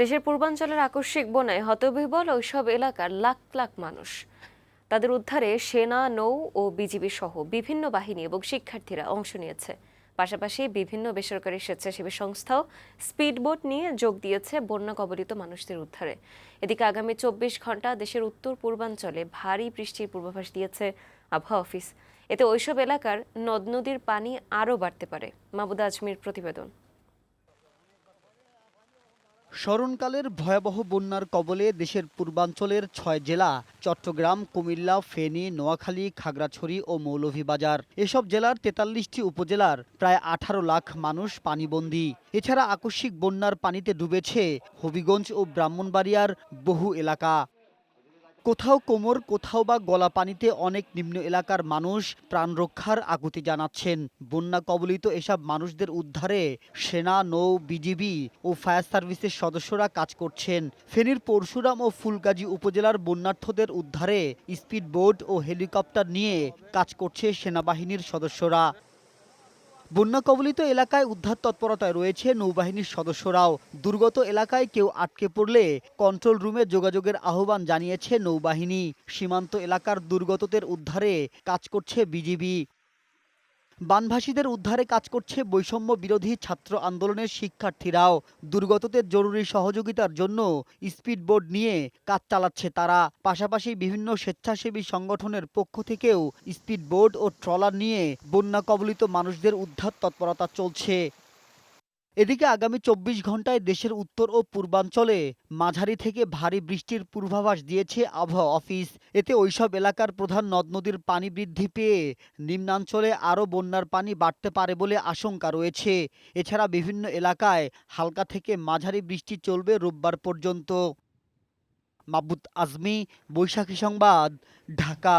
দেশের পূর্বাঞ্চলের আকস্মিক বনায় হতবিহ্বল ওইসব এলাকার লাখ লাখ মানুষ। তাদের উদ্ধারে সেনা, নৌ ও বিজিবি সহ বিভিন্ন বাহিনী এবং শিক্ষার্থীরা অংশ নিয়েছে। পাশাপাশি বিভিন্ন বেসরকারি স্বেচ্ছাসেবী সংস্থাও স্পিডবোট নিয়ে যোগ দিয়েছে বন্যা কবলিত মানুষদের উদ্ধারে। এদিকে আগামী চব্বিশ ঘণ্টা দেশের উত্তর পূর্বাঞ্চলে ভারী বৃষ্টির পূর্বাভাস দিয়েছে আবহাওয়া অফিস। এতে ওইসব এলাকার নদ নদীর পানি আরও বাড়তে পারে। মাহবুদা আজমির প্রতিবেদন। স্মরণকালের ভয়াবহ বন্যার কবলে দেশের পূর্বাঞ্চলের ছয় জেলা, চট্টগ্রাম, কুমিল্লা, ফেনী, নোয়াখালী, খাগড়াছড়ি ও মৌলভীবাজার। এসব জেলার তেতাল্লিশটি উপজেলার প্রায় আঠারো লাখ মানুষ পানিবন্দী। এছাড়া আকস্মিক বন্যার পানিতে ডুবেছে হবিগঞ্জ ও ব্রাহ্মণবাড়িয়ার বহু এলাকা। কোথাও কোমর, কোথাও বা গলা পানিতে অনেক নিম্ন এলাকার মানুষ প্রাণ রক্ষার আকুতি জানাচ্ছেন। বন্যা কবলিত এসব মানুষদের উদ্ধারে সেনা, নৌ, বিজিবি ও ফায়ার সার্ভিসের সদস্যরা কাজ করছেন। ফেনীর পরশুরাম ও ফুলগাজী উপজেলার বন্যার্থদের উদ্ধারে স্পিড বোট ও হেলিকপ্টার নিয়ে কাজ করছে সেনাবাহিনীর সদস্যরা। বন্যা কবলিত এলাকায় উদ্ধার তৎপরতায় রয়েছে নৌবাহিনীর সদস্যরাও। দুর্গত এলাকায় কেউ আটকে পড়লে কন্ট্রোল রুমে যোগাযোগের আহ্বান জানিয়েছে নৌবাহিনী। সীমান্ত এলাকার দুর্গতদের উদ্ধারে কাজ করছে বিজিবি। বানভাসীদের উদ্ধারে কাজ করছে বৈষম্য বিরোধী ছাত্র আন্দোলনের শিক্ষার্থীরাও। দুর্গতদের জরুরি সহযোগিতার জন্য স্পিডবোট নিয়ে কাজ চালাচ্ছে তারা। পাশাপাশি বিভিন্ন স্বেচ্ছাসেবী সংগঠনের পক্ষ থেকেও স্পিডবোট ও ট্রলার নিয়ে বন্যা কবলিত মানুষদের উদ্ধার তৎপরতা চলছে। এদিকে আগামী চব্বিশ ঘন্টায় দেশের উত্তর ও পূর্বাঞ্চলে মাঝারি থেকে ভারী বৃষ্টির পূর্বাভাস দিয়েছে আবহাওয়া অফিস। এতে ওইসব এলাকার প্রধান নদ নদীর পানি বৃদ্ধি পেয়ে নিম্নাঞ্চলে আরও বন্যার পানি বাড়তে পারে বলে আশঙ্কা রয়েছে। এছাড়া বিভিন্ন এলাকায় হালকা থেকে মাঝারি বৃষ্টি চলবে রোববার পর্যন্ত। মাবুত আজমি, বৈশাখী সংবাদ, ঢাকা।